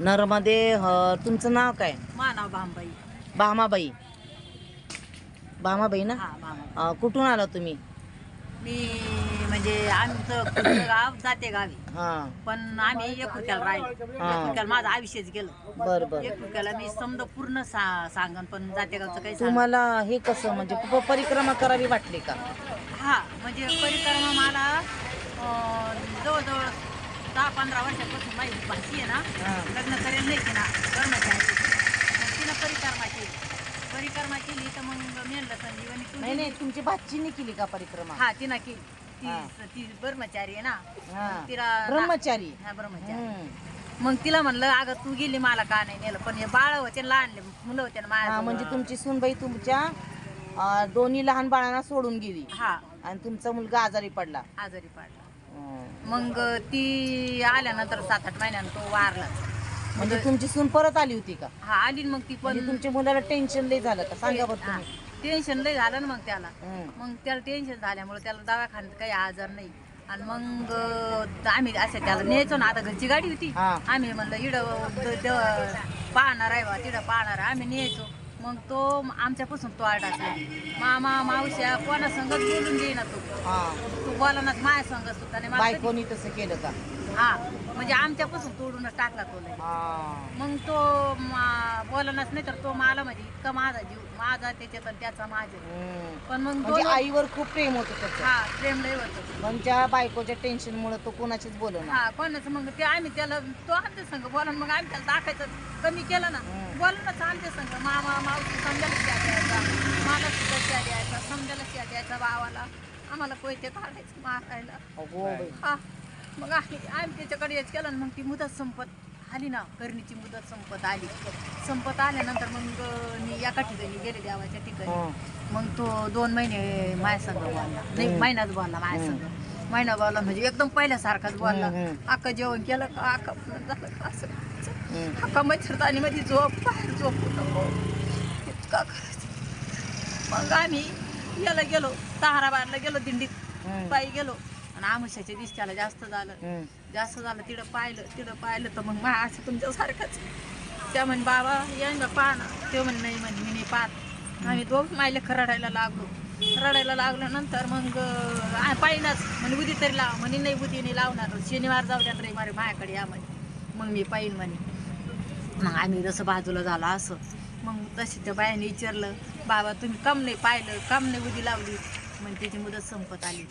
नरमध्ये अं, तुमचं नाव काय? मानाव भांबाई. भामाबाई. भामाबाई ना? हा अं, कुठून आला तुम्ही? मी म्हणजे आमचं गाव जाते गावी. हां. पण आम्ही एकुलक्याला राहिलो. हा. एकुलक्याला माझं आयुष्यच गेलं. बरं बरं. एकुलक्याला मी समजा पूर्ण सा- सांगन पण जाते गावचं काही सांग तुम्हाला हे कसं म्हणजे परिक्रमा करावी वाटली का? हा म्हणजे परिक्रमा मला अं, जवळजवळ दहा पंधरा वर्षापासून हां लग्न करेल नाही की ना कर्मचारी मग तिनं परिक्रमा? केली परिक्रमा केली तर मग मेनलं संजीवनी नाही नाही तुमची भाचीने केली. का परिक्रमा हा. तिनं केली ती. ती ब्रह्मचारी आहे ना. हां. तिला ब्रह्मचारी? हा ब्रह्मचारी. हम्म. मग तिला म्हणलं अगं तू गेली मला का नाही नेलं? पण हे बाळ होते लहान मुलं होते ना हा माझ्या म्हणजे तुमची सूनबाई तुमच्या अं, दोन्ही लहान बाळांना सोडून गेली. हा. आणि तुमचा मुलगा आजारी पडला. आजारी पडला. मग ती आल्यानंतर सात आठ महिन्यानं तो वारला म्हणजे तुमची सून परत आली होती का हा आली ना मग ती पण म्हणजे तुमच्या मुलाला टेन्शन लय झालं का सांगा बरं. तुम्ही टेन्शन लय झालं ना मग त्याला. मग त्याला टेन्शन झाल्यामुळे त्याला दवाखान्यात काही आजार नाही आणि मग अं, आम्ही असं त्याला न्यायचो ना आता घरची गाडी होती हा. आम्ही म्हणलं इड पाहणार आहे बा तिथं पाहणार आहे. आम्ही न्यायचो मग तो आमच्यापासून तो असला मामा मावश्या कोणा संगत बोलून देईना तो. तू बोलानाच माझ्या संगत सुद्धा नाही. मला कधी- बायकोनी तसं केलं का? हा म्हणजे आमच्यापासून तोडूनच टाकला तो लय. हा. मग तो बोलनाच नाही तर तो मला म्हणजे इतका माझा जीव माझा त्याच्यात आणि त्याचा माझा. पण मग म्हणजे दोन आईवर खूप प्रेम होतं त्याचं. हा प्रेम लय होतं. पण त्या बायकोच्या टेन्शन मुळे तो कोणाचीच बोलवणार हा कोणाचं मग ते आम्ही त्याला तो आमच्या संघ बोला मग आम्ही त्याला दाखायचं कमी केलं ना हम्म. बोलूनच आमच्या संघ मामा मावशी समजायला शिया द्यायचा मला सुद्धा शिया द्यायचा समजायला शिया द्यायचा भावाला. आम्हाला पैसे काढायचं मारायला. हा. मग आम्ही आम्ही त्याच्याकडे हेच केलं ना मग ती मुदत संपत आली ना करणीची मुदत संपत आली. संपत आल्यानंतर मग मी एका ठिकाणी गेले देवाच्या ठिकाणी. मग तो दोन महिने माझ्या संग बोलला. नाही. महिनाच बोलला माझ्या संग. महिना बोलला म्हणजे एकदम पहिल्यासारखाच बोलला. अक्का जेवण केलं का पुन्हा झालं का असं. करायचं. हं. अक्का मच्छरदानी मध्ये झोप बाहेर झोपू नको इतका करायचं मग आम्ही याला गेलो ताराबादला गेलो दिंडीत. पायी गेलो. आणि आमुष्याच्या दिवशी त्याला जास्त झालं. जास्त झालं तिथं पाहिलं तिथं पाहिलं तर मग मा असं तुमच्यासारखंच. त्या म्हणे बाबा यांना पाहा ना. ते म्हणे नाही म्हणे मी नाही पाहत. आम्ही दोघ मायले रडायला लागलो. रडायला लागल्यानंतर मग पाहिनाच म्हणे उदी तरी लाव. म्हणे नाही उदी नाही लावणार. शनिवार जाऊ द्या रे मारे माझ्याकडे या म्हणे. मग मी पाहिन म्हणे. मग आम्ही जसं बाजूला झालो असं. मग तशी त्या बायाने विचारलं बाबा तुम्ही कम नाही पाहिलं कम नाही उदी लावली. म्हणजे त्याची मुदत संपत आली.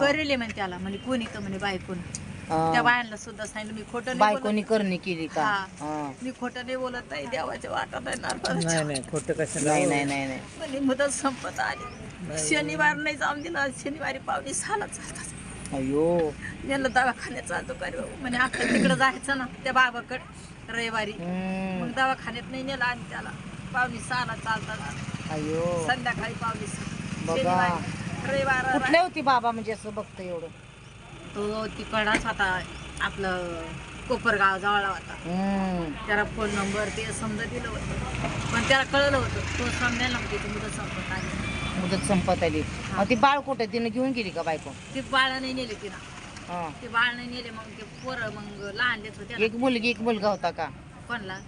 करेल म्हणे त्याला म्हणे कोणी तर म्हणे बायकोनी. त्या बायांना सुद्धा सांगितलं मी खोटं नाही बायकोनी करणी केली का? हा. हा. मी खोटं नाही बोलत नाही देवाच्या वाटत आहे नाही नारळाच्या. नाही खोटं कशाला? नाही नाही नाही नाही. मुदत संपत आली. शनिवार नाही जाऊन दिला शनिवारी पावणे सहाला चालतात अयो. गेलं दवाखान्यात चालतो काय भाऊ. म्हणे अख्खा तिकडं जायचं ना त्या बाबाकड रविवारी. मग दवाखान्यात नाही नेलं आणि त्याला पावणे सहाला चालतात अयो. संध्याकाळी पावणे सहा. बघा. शनिवारी रविवार कुठले होती बाबा म्हणजे असं बघतं एवढं? तो तिकडच होता आपलं कोपरगाव जवळ होता. हं. त्याला फोन नंबर ते समजा दिलं होतं. पण त्याला कळलं होतं तो समजायला म्हणजे ती मुदत संपत आली मुदत संपत आली मग ती बाळ कुठे? तिने घेऊन गेली का बायको? ते बाळा नाही नेले तिला हा. ते बाळ नाही नेले मग ते पोरं मग लहान लेत होते. एक मुलगी एक मुलगा होता का? कोणला?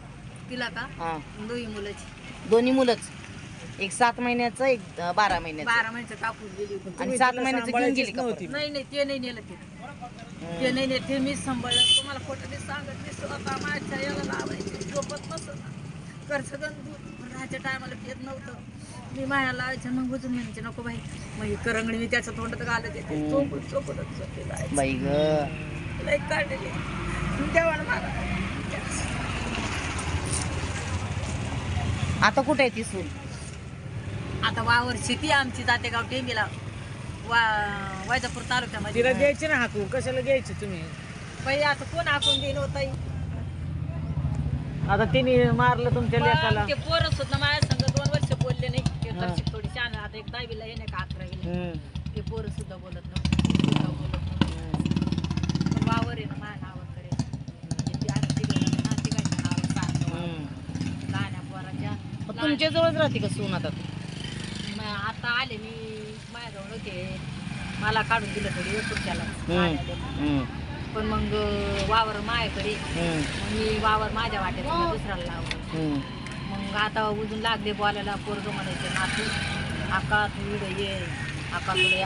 तिला का? हा. दोही मुलाची. दोन्ही मुलंच. एक सात महिन्याचं एक अं, बारा महिन्याचं. बारा महिन्याचं कापूस गेली होती. आणि सात महिन्याचं घेऊन गेली का नव्हती. नाही नाही ते नाही नेलं ते. ते नाही नेलं ते मीच सांभाळलं. तुम्हाला खोटं नाही सांगत मी स्वतः माझ्या याला लावायची? झोपत नसत. करचं गण दूध राहायच्या टायमाला पित नव्हतं. मी माया लावायचं मग बुजून म्हणायचे नको बाई. मग ही करंगडी मी त्याच्या तोंडात घालत येते. हम्म. चोपून चोपूनच झोपी जायचं. बाई ग. लई काढलेली. देवाला मागा आता कुठे आहे ती सून? आता वावर शेती आहे आमची जातेगाव टेंबीला. वा वैजापूर तालुक्यामध्ये. तिला द्यायची ना हाकू कशाला घ्यायची तुम्ही? बाई आता कोण हाकून देईन होताई आता तिने मारलं तुमच्या लेकाला. ते पोरं सुद्धा माझ्या संग दोन वर्ष बोलले नाही. थोडी छान आता एक दहावीला येणे का अकरा गेले. हम्म. ते पोरं सुद्धा बोलत नव्हते सुद्धा बोलत नव्हते. पण वावर आहे ना माझ्या म्हणजे ती ना नावावर काढतो. लहान्या पोराच्या मग तुमच्या जवळच राहते का सून आता? मग आता आले मी माझ्याजवळ होते. मला काढून दिलं थोडी पुढच्याला हं. हं. पण मग वावर मायाकडे. हम्म, मग मी वावर माझ्या वाट्यात दुसऱ्याला लावलं. हम्म. मग आता उजून लागले बोलायला पोरग म्हणायचे नातू आका तू ये आका तुला